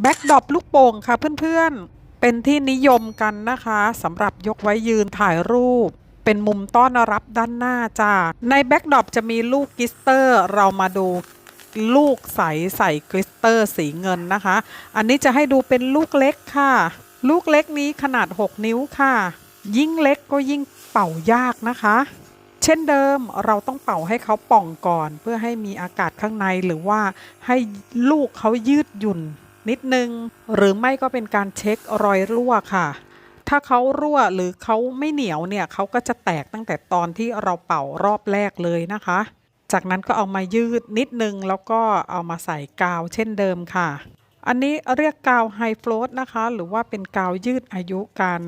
แบ็กดอปลูกโป่งค่ะเพื่อนๆ เป็นที่นิยมกันนะคะสำหรับยกไว้ยืนถ่ายรูป เป็นมุมต้อนรับด้านหน้าจ้าในแบ็กดอปจะมีลูกกิสเตอร์ เรามาดูลูกใสใส่กลิสเตอร์สีเงินนะคะ อันนี้จะให้ดูเป็นลูกเล็กค่ะ ลูกเล็กนี้ขนาด 6 นิ้วค่ะ ยิ่งเล็กก็ยิ่งเป่ายากนะคะ เช่นเดิมเราต้องเป่าให้เขาป่องก่อน เพื่อให้มีอากาศข้างในหรือว่าให้ลูกเขายืดหยุ่น นิดนึง หรือไม่ก็เป็นการเช็ครอยรั่วค่ะ ถ้าเขารั่วหรือเขาไม่เหนียวเนี่ยเขาก็จะแตกตั้งแต่ตอนที่เราเป่ารอบแรกเลยนะคะ จากนั้นก็เอามายืดนิดนึงแล้วก็เอามาใส่กาวเช่นเดิมค่ะ อันนี้เรียกกาวไฮฟล o ตนะคะ หรือว่าเป็นกาวยืดอายุการ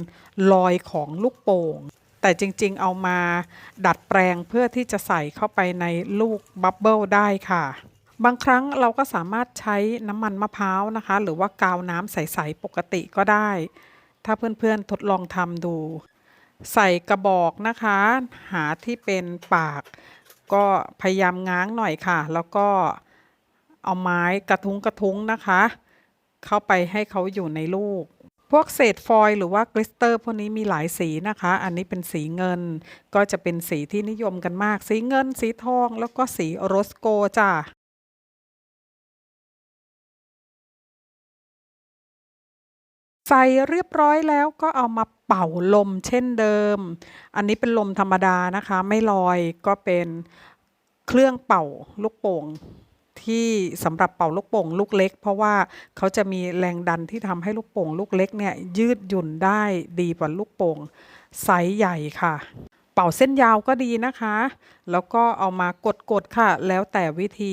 ลอยของลูกโป่งแต่จริงๆ เอามาดัดแปลงเพื่อที่จะใส่เข้าไปในลูกบับเบิลได้ค่ะ บางครั้งเราก็สามารถใช้น้ำมันมะพร้าวนะคะ หรือว่ากาวน้ำใส ๆ ปกติก็ได้ ถ้าเพื่อนๆทดลองทำดู ใส่กระบอกนะคะ หาที่เป็นปาก ก็พยายามง้างหน่อยค่ะ แล้วก็เอาไม้กระทุ้งกระทุ้งนะคะ เข้าไปให้เขาอยู่ในลูก พวกเศษฟอยล์หรือว่ากลิสเตอร์พวกนี้มีหลายสีนะคะ อันนี้เป็นสีเงิน ก็จะเป็นสีที่นิยมกันมาก สีเงิน สีทอง แล้วก็สีโรสโกจ้า ใส่เรียบร้อยแล้วก็เอามาเป่าลมเช่นเดิม อันนี้เป็นลมธรรมดานะคะ ไม่ลอยก็เป็นเครื่องเป่าลูกโป่งที่สำหรับเป่าลูกโป่งลูกเล็ก เพราะว่าเขาจะมีแรงดันที่ทำให้ลูกโป่งลูกเล็กเนี่ยยืดหยุ่นได้ดีกว่าลูกโป่งไซส์ใหญ่ค่ะ เป่าเส้นยาวก็ดีนะคะ แล้วก็เอามากดๆค่ะ แล้วแต่วิธี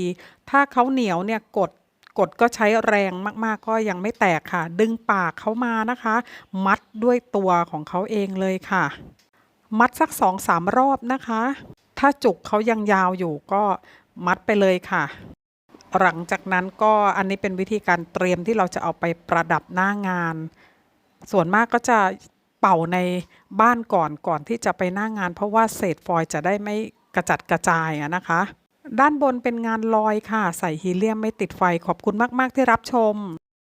ถ้าเขาเหนียวเนี่ยกด กดก็ใช้แรงมากๆ ก็ยังไม่แตกค่ะ ดึงปากเขามานะคะ มัดด้วยตัวของเขาเองเลยค่ะ มัดสักสองสามรอบนะคะ ถ้าจุกเขายังยาวอยู่ก็มัดไปเลยค่ะหลังจากนั้นก็อันนี้เป็นวิธีการเตรียมที่เราจะเอาไปประดับหน้างาน ส่วนมากก็จะเป่าในบ้านก่อนก่อนที่จะไปหน้างาน เพราะว่าเศษฟอยล์จะได้ไม่กระจัดกระจายนะคะ ด้านบนเป็นงานลอยค่ะ ใส่ฮีเลียมไม่ติดไฟขอบคุณมาก ๆ ที่รับชม